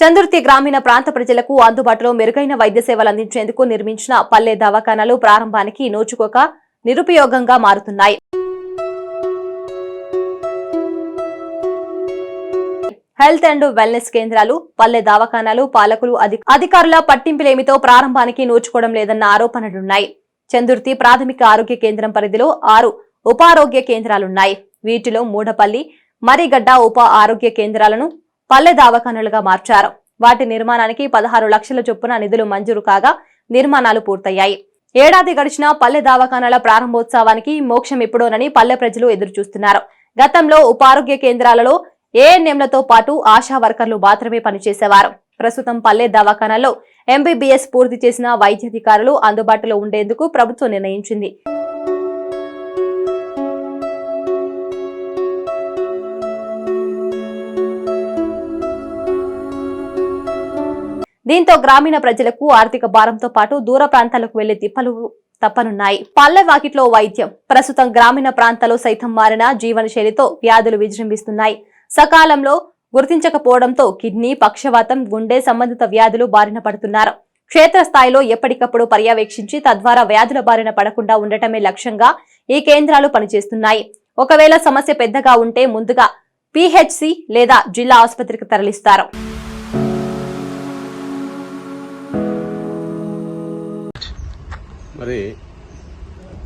చందుర్తి గ్రామీణ ప్రాంత ప్రజలకు అందుబాటులో మెరుగైన వైద్య సేవలు అందించేందుకు నిర్మించిన పల్లె దవాఖానాలు ప్రారంభానికి నోచుకోక నిరుపయోగంగా మారుతున్నాయి. హెల్త్ అండ్ వెల్నెస్ కేంద్రాలు పల్లె దవాఖానాలు పాలకులు అధికారుల పట్టింపులేమితో ప్రారంభానికి నోచుకోవడం లేదన్న ఆరోపణలున్నాయి. చందుర్తి ప్రాథమిక ఆరోగ్య కేంద్రం పరిధిలో ఆరు ఉపారోగ్య కేంద్రాలున్నాయి. వీటిలో మూడపల్లి మరిగడ్డ ఉప ఆరోగ్య కేంద్రాలను పల్లె దవాఖానాలుగా మార్చారు. వాటి నిర్మాణానికి పదహారు లక్షల చొప్పున నిధులు మంజూరు కాగా నిర్మాణాలు పూర్తయ్యాయి. ఏడాది గడిచిన పల్లె దవాఖానాల ప్రారంభోత్సవానికి మోక్షం ఎప్పుడోనని పల్లె ప్రజలు ఎదురుచూస్తున్నారు. గతంలో ఉపారోగ్య కేంద్రాలలో ఏఎన్ఎంలతో పాటు ఆశా వర్కర్లు మాత్రమే పనిచేసేవారు. ప్రస్తుతం పల్లె దవాఖానాల్లో ఎంబీబీఎస్ పూర్తి చేసిన వైద్యాధికారులు అందుబాటులో ఉండేందుకు ప్రభుత్వం నిర్ణయించింది. దీంతో గ్రామీణ ప్రజలకు ఆర్థిక భారంతో పాటు దూర ప్రాంతాలకు వెళ్ళే తిప్పలు తప్పనున్నాయి. పల్లె వాకిట్లో వైద్యం. ప్రస్తుతం గ్రామీణ ప్రాంతాల్లో సైతం మారిన జీవన శైలితో వ్యాధులు విజృంభిస్తున్నాయి. సకాలంలో గుర్తించకపోవడంతో కిడ్నీ పక్షవాతం గుండె సంబంధిత వ్యాధులు బారిన పడుతున్నారు. క్షేత్రస్థాయిలో ఎప్పటికప్పుడు పర్యవేక్షించి తద్వారా వ్యాధుల బారిన పడకుండా ఉండటమే లక్ష్యంగా ఈ కేంద్రాలు పనిచేస్తున్నాయి. ఒకవేళ సమస్య పెద్దగా ఉంటే ముందుగా పిహెచ్సి లేదా జిల్లా ఆసుపత్రికి తరలిస్తారు. మరి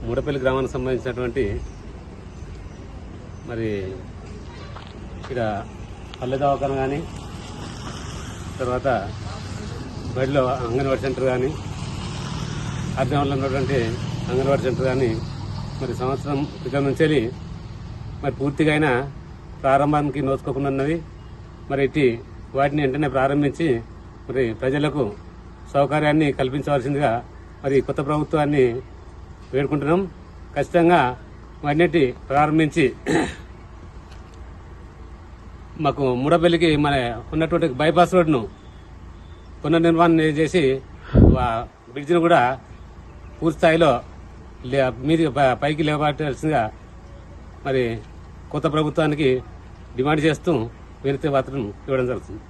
మూడపల్లి గ్రామానికి సంబంధించినటువంటి మరి ఇక్కడ పల్లె దవాఖాన కానీ తర్వాత బడిలో అంగన్వాడీ సెంటర్ కానీ అర్ధంలో ఉన్నటువంటి అంగన్వాడీ సెంటర్ కానీ మరి సంవత్సరం క్రితం నుంచి మరి పూర్తిగా అయినా ప్రారంభానికి నోచుకోకుండా ఉన్నది మరి ఇట్టి వాటిని వెంటనే ప్రారంభించి మరి ప్రజలకు సౌకర్యాన్ని కల్పించవలసిందిగా మరి కొత్త ప్రభుత్వాన్ని వేడుకుంటున్నాం. ఖచ్చితంగా వాటిని ప్రారంభించి మాకు మూడపల్లికి మన ఉన్నటువంటి బైపాస్ రోడ్ను పునర్నిర్మాణం చేసి ఆ బ్రిడ్జిని కూడా పూర్తి స్థాయిలో లే- మీది పైకి లేవబట్టాల్సిందిగా మరి కొత్త ప్రభుత్వానికి డిమాండ్ చేస్తూ వినతి పత్రం ఇవ్వడం జరుగుతుంది.